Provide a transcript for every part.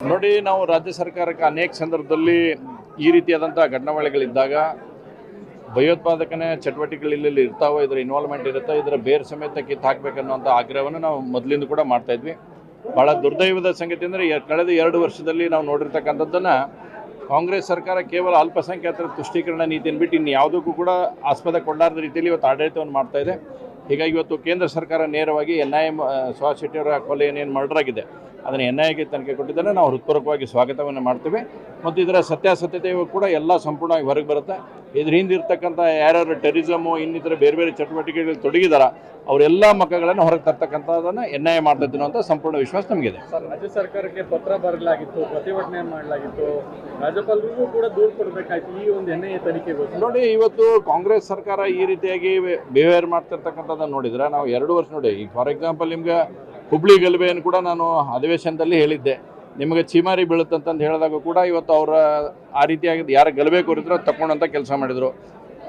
ನೋಡಿ, ನಾವು ರಾಜ್ಯ ಸರ್ಕಾರಕ್ಕೆ ಅನೇಕ ಸಂದರ್ಭದಲ್ಲಿ ಈ ರೀತಿಯಾದಂಥ ಘಟನಾವಳಿಗಳಿದ್ದಾಗ ಭಯೋತ್ಪಾದಕನೇ ಚಟುವಟಿಕೆಗಳಲ್ಲಿ ಇರ್ತಾವೋ, ಇದರ ಇನ್ವಾಲ್ವ್ಮೆಂಟ್ ಇರುತ್ತೆ, ಇದರ ಬೇರೆ ಸಮೇತ ಕಿತ್ತು ಹಾಕಬೇಕನ್ನುವಂಥ ಆಗ್ರಹವನ್ನು ನಾವು ಮೊದಲಿಂದ ಕೂಡ ಮಾಡ್ತಾ ಇದ್ವಿ. ಭಾಳ ದುರ್ದೈವದ ಸಂಗತಿ ಅಂದರೆ ಕಳೆದ ಎರಡು ವರ್ಷದಲ್ಲಿ ನಾವು ನೋಡಿರ್ತಕ್ಕಂಥದ್ದನ್ನು ಕಾಂಗ್ರೆಸ್ ಸರ್ಕಾರ ಕೇವಲ ಅಲ್ಪಸಂಖ್ಯಾತರ ತುಷ್ಟೀಕರಣ ನೀತಿಯನ್ನು ಬಿಟ್ಟು ಇನ್ನು ಯಾವುದಕ್ಕೂ ಕೂಡ ಆಸ್ಪದ ಕೊಡಲಾರದ ರೀತಿಯಲ್ಲಿ ಇವತ್ತು ಆಡಳಿತವನ್ನು ಮಾಡ್ತಾ ಇದೆ. ಹೀಗಾಗಿ ಇವತ್ತು ಕೇಂದ್ರ ಸರ್ಕಾರ ನೇರವಾಗಿ ಎನ್ ಐ ಎಂ ಶೆಟ್ಟಿಯವರ ಕೊಲೆ ಏನೇನು ಮರ್ಡರ್ ಆಗಿದೆ ಅದನ್ನು ಎನ್ ಐ ಎಗೆ ತನಿಖೆ ಕೊಟ್ಟಿದ್ದಾರೆ. ನಾವು ಹೃತ್ಪೂರ್ವಕವಾಗಿ ಸ್ವಾಗತವನ್ನು ಮಾಡ್ತೇವೆ. ಮತ್ತು ಇದರ ಸತ್ಯಾಸತ್ಯತೆಯು ಕೂಡ ಎಲ್ಲ ಸಂಪೂರ್ಣವಾಗಿ ಹೊರಗೆ ಬರುತ್ತೆ. ಇದ್ರ ಹಿಂದಿರ್ತಕ್ಕಂಥ ಯಾರ್ಯಾರು ಟೆರಿಸಮು ಇನ್ನಿತರ ಬೇರೆ ಬೇರೆ ಚಟುವಟಿಕೆಗಳಲ್ಲಿ ತೊಡಗಿದಾರ ಅವರೆಲ್ಲ ಮಕ್ಕಳನ್ನು ಹೊರಗೆ ತರ್ತಕ್ಕಂಥದ್ದನ್ನು ಎನ್ ಐ ಅಂತ ಸಂಪೂರ್ಣ ವಿಶ್ವಾಸ ನಮಗಿದೆ. ಸರ್ ರಾಜ್ಯ ಸರ್ಕಾರಕ್ಕೆ ಪತ್ರ ಬರಲಾಗಿತ್ತು ಪ್ರತಿಭಟನೆ ಮಾಡಲಾಗಿತ್ತು. ರಾಜ್ಯಪಾಲರಿಗೂ ಕೂಡ ದೂರು ಕೊಡಬೇಕಾಯ್ತು ಈ ಒಂದು ಎನ್ ಐ ಎ ತನಿಖೆಗೋಸ್ಕರ ನೋಡಿ ಇವತ್ತು ಕಾಂಗ್ರೆಸ್ ಸರ್ಕಾರ ಈ ರೀತಿಯಾಗಿ ಬಿಹೇವಿಯರ್ ಮಾಡ್ತಿರ್ತಕ್ಕಂಥದ್ದನ್ನು ನೋಡಿದ್ರೆ ನಾವು ಎರಡು ವರ್ಷ ನೋಡಿ ಈಗ ಫಾರ್ ಎಕ್ಸಾಂಪಲ್ ನಿಮ್ಗೆ ಹುಬ್ಳಿ ಗಲಭೆಯನ್ನು ಕೂಡ ನಾನು ಅಧಿವೇಶನದಲ್ಲಿ ಹೇಳಿದ್ದೆ. ನಿಮಗೆ ಚೀಮಾರಿ ಬೀಳುತ್ತಂತಂದು ಹೇಳಿದಾಗ ಕೂಡ ಇವತ್ತು ಅವರ ಆ ರೀತಿಯಾಗಿ ಯಾರು ಗಲಭೆ ಕೋರಿದ್ರು ತಗೊಂಡಂಥ ಕೆಲಸ ಮಾಡಿದರು.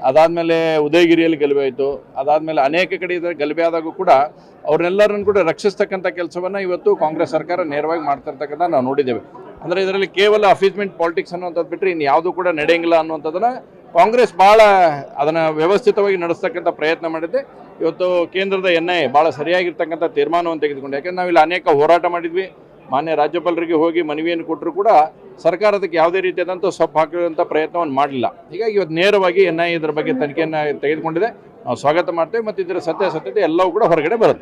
ಅದಾದಮೇಲೆ ಉದಯಗಿರಿಯಲ್ಲಿ ಗಲಭೆ ಆಯಿತು. ಅದಾದಮೇಲೆ ಅನೇಕ ಕಡೆ ಇದ್ರೆ ಗಲಭೆ ಆದಾಗೂ ಕೂಡ ಅವ್ರನ್ನೆಲ್ಲರನ್ನು ಕೂಡ ರಕ್ಷಿಸ್ತಕ್ಕಂಥ ಕೆಲಸವನ್ನು ಇವತ್ತು ಕಾಂಗ್ರೆಸ್ ಸರ್ಕಾರ ನೇರವಾಗಿ ಮಾಡ್ತಿರ್ತಕ್ಕಂಥ ನಾವು ನೋಡಿದ್ದೇವೆ. ಅಂದರೆ ಇದರಲ್ಲಿ ಕೇವಲ ಅಫೀಸ್ಮೆಂಟ್ ಪಾಲಿಟಿಕ್ಸ್ ಅನ್ನುವಂಥದ್ದು ಬಿಟ್ಟರೆ ಇನ್ನು ಯಾವುದೂ ಕೂಡ ನಡೆಯಂಗಿಲ್ಲ ಅನ್ನುವಂಥದ್ದನ್ನು ಕಾಂಗ್ರೆಸ್ ಭಾಳ ಅದನ್ನು ವ್ಯವಸ್ಥಿತವಾಗಿ ನಡೆಸ್ತಕ್ಕಂಥ ಪ್ರಯತ್ನ ಮಾಡಿದ್ದೆ ಇವತ್ತು ಕೇಂದ್ರದ ಎನ್ ಐ ಭಾಳ ಸರಿಯಾಗಿರ್ತಕ್ಕಂಥ ತೀರ್ಮಾನವನ್ನು ತೆಗೆದುಕೊಂಡು, ಯಾಕೆಂದ್ರೆ ನಾವಿಲ್ಲಿ ಅನೇಕ ಹೋರಾಟ ಮಾಡಿದ್ವಿ. ಮಾನ್ಯ ರಾಜ್ಯಪಾಲರಿಗೆ ಹೋಗಿ ಮನವಿಯನ್ನು ಕೊಟ್ಟರು ಕೂಡ ಸರ್ಕಾರ ಅದಕ್ಕೆ ಯಾವುದೇ ರೀತಿಯಾದಂಥ ಸೊಪ್ಪು ಹಾಕುವಂಥ ಪ್ರಯತ್ನವನ್ನು ಮಾಡಲಿಲ್ಲ. ಹೀಗಾಗಿ ಇವತ್ತು ನೇರವಾಗಿ ಎನ್ ಐ ಇದ್ರ ಬಗ್ಗೆ ತನಿಖೆಯನ್ನು ತೆಗೆದುಕೊಂಡಿದೆ. ನಾವು ಸ್ವಾಗತ ಮಾಡ್ತೇವೆ ಮತ್ತು ಇದರ ಸತ್ಯಾಸತ್ಯತೆ ಎಲ್ಲವೂ ಕೂಡ ಹೊರಗಡೆ ಬರುತ್ತೆ.